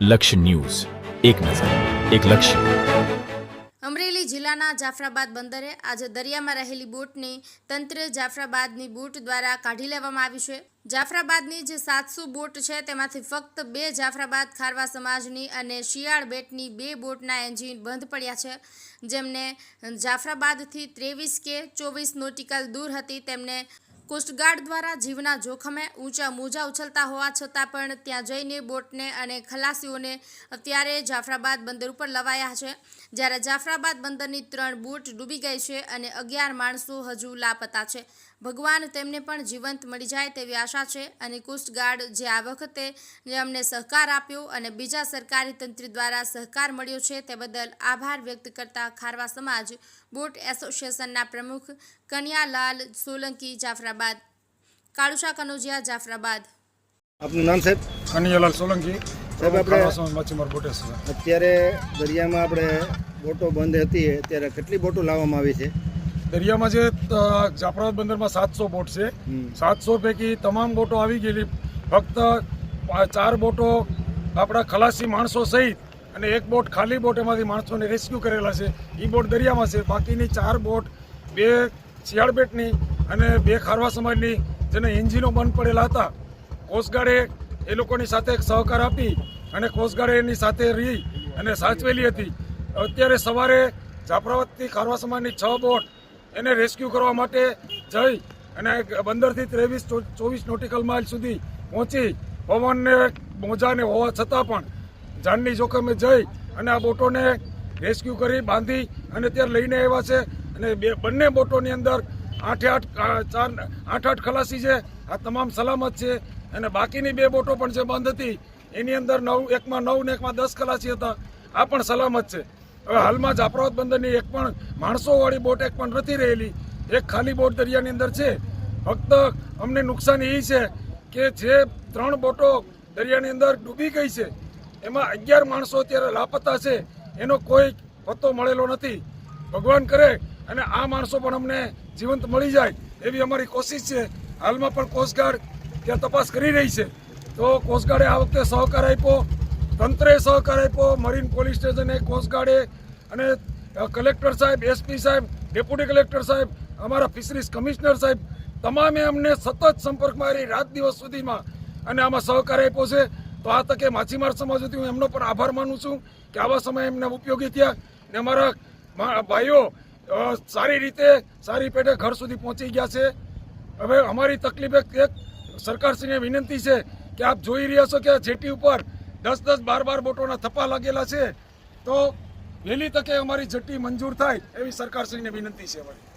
લક્ષ્ય ન્યૂઝ. એક નજર, એક લક્ષ્ય. અમરેલી જિલ્લાના જાફરાબાદ બંદરે આજે દરિયામાં રહેલી બોટની તંત્ર જાફરાબાદની બોટ દ્વારા કાઢી લેવામાં આવી છે. જાફરાબાદની જે સાતસો બોટ છે, તેમાંથી ફક્ત બે જાફરાબાદ ખારવા સમાજની અને શિયાળ બેટની બે બોટના એન્જિન બંધ પડ્યા છે. જેમને જાફરાબાદથી ત્રેવીસ કે ચોવીસ નોટિકલ દૂર હતી, તેમને કોસ્ટગાર્ડ દ્વારા જીવના જોખમે ઊંચા મોજા ઉછળતા હોવા છતાં પણ ત્યાં જઈને બોટને અને ખલાસીઓને અત્યારે જાફરાબાદ બંદર ઉપર લવાયા છે. જ્યારે જાફરાબાદ બંદરની ત્રણ બોટ ડૂબી ગઈ છે અને અગિયાર માણસો હજુ લાપતા છે. ભગવાન તેમને પણ જીવંત મળી જાય તેવી આશા છે અને કોસ્ટગાર્ડ જે આ વખતે અમને સહકાર આપ્યો અને બીજા સરકારી તંત્ર દ્વારા સહકાર મળ્યો છે તે બદલ આભાર વ્યક્ત કરતા ખારવા સમાજ બોટ એસોસિએશનના પ્રમુખ કન્યાલાલ સોલંકી જાફરાબાદ કાળુશા કનોજિયા જાફરાબાદ. આપનું નામ સાહેબ? કનૈયાલાલ સોલંકી. સાહેબ, આપણે- માછીમાર બોટેસ અત્યારે દરિયામાં આપણે બોટો બંધ હતી ત્યારે કેટલી બોટો લાવવામાં આવી છે? દરિયામાં જે જાફરાબાદ બંદરમાં સાતસો બોટ છે. સાતસો પૈકી તમામ બોટો આવી ગયેલી. ફક્ત ચાર બોટો આપણા ખલાસી માણસો સહિત અને એક બોટ ખાલી બોટ એમાંથી માણસોને રેસ્ક્યુ કરેલા છે. એ બોટ દરિયામાં છે. બાકીની ચાર બોટ બે શિયાળ બેટની અને બે ખારવા સમાજની જેને એન્જિનો બંધ પડેલા હતા કોસ્ટગાર્ડે એ લોકોની સાથે સહકાર આપી અને કોસ્ટગાર્ડે એની સાથે રહી અને સાચવેલી હતી. અત્યારે સવારે જાફરાબાદથી ખારવા સમાજની છ બોટ એને રેસ્ક્યુ કરવા માટે જઈ અને બંદરથી ત્રેવીસ ચોવીસ નોટિકલ માઇલ સુધી પહોંચી. પવનને, મોજાને હોવા છતાં પણ જાનની જોખમે જઈ અને આ બોટોને રેસ્ક્યુ કરી બાંધી અને ત્યારે લઈને આવ્યા છે. અને બે, બંને બોટોની અંદર આઠે આઠ ચાર, આઠ આઠ ખલાસી છે. આ તમામ સલામત છે. અને બાકીની બે બોટો પણ જે બંધ હતી, એની અંદર નવ, એકમાં નવ ને એકમાં દસ ખલાસી હતા. આ પણ સલામત છે. હવે હાલમાં જાફરાબાદ બંદરની એક પણ માણસોવાળી બોટ એક પણ નથી રહેલી. એક ખાલી બોટ દરિયાની અંદર છે. ફક્ત અમને નુકસાન એ છે કે જે ત્રણ બોટો દરિયાની અંદર ડૂબી ગઈ છે, એમાં અગિયાર માણસો અત્યારે લાપતા છે. એનો કોઈ પત્તો મળેલો નથી. ભગવાન કરે અને આ માણસો પણ અમને જીવંત મળી જાય એવી અમારી કોશિશ છે. હાલમાં પણ કોસ્ટગાર્ડ ત્યાં તપાસ કરી રહી છે. તો કોસ્ટગાર્ડે આ વખતે સહકાર આપ્યો. તંત્રે સહકાર આપ્યો. મરીન પોલીસ સ્ટેશને કોસ્ટગાર્ડે અને કલેક્ટર સાહેબ એસપી સાહેબ ડેપ્યુટી કલેક્ટર સાહેબ, અમારા ફિશરીઝ કમિશનર સાહેબ, તમામે અમને સતત સંપર્કમાં રહી રાત દિવસ સુધીમાં અને આમાં સહકાર આપ્યો છે. તો આ તકે માછીમાર સમાજ હતી હું એમનો પણ આભાર માનું છું કે આવા સમયે એમને ઉપયોગી થયા. ને અમારા ભાઈઓ સારી રીતે સારી પેટે ઘર સુધી પહોંચી ગયા છે. હવે અમારી તકલીફ એક સરકારશ્રીને વિનંતી છે કે આપ જોઈ રહ્યા છો કે જેટી ઉપર દસ દસ, બાર બાર બોટોના થપ્પા લાગેલા છે. તો વહેલી તકે અમારી જેટી મંજૂર થાય એવી સરકારશ્રીને વિનંતી છે અમારી.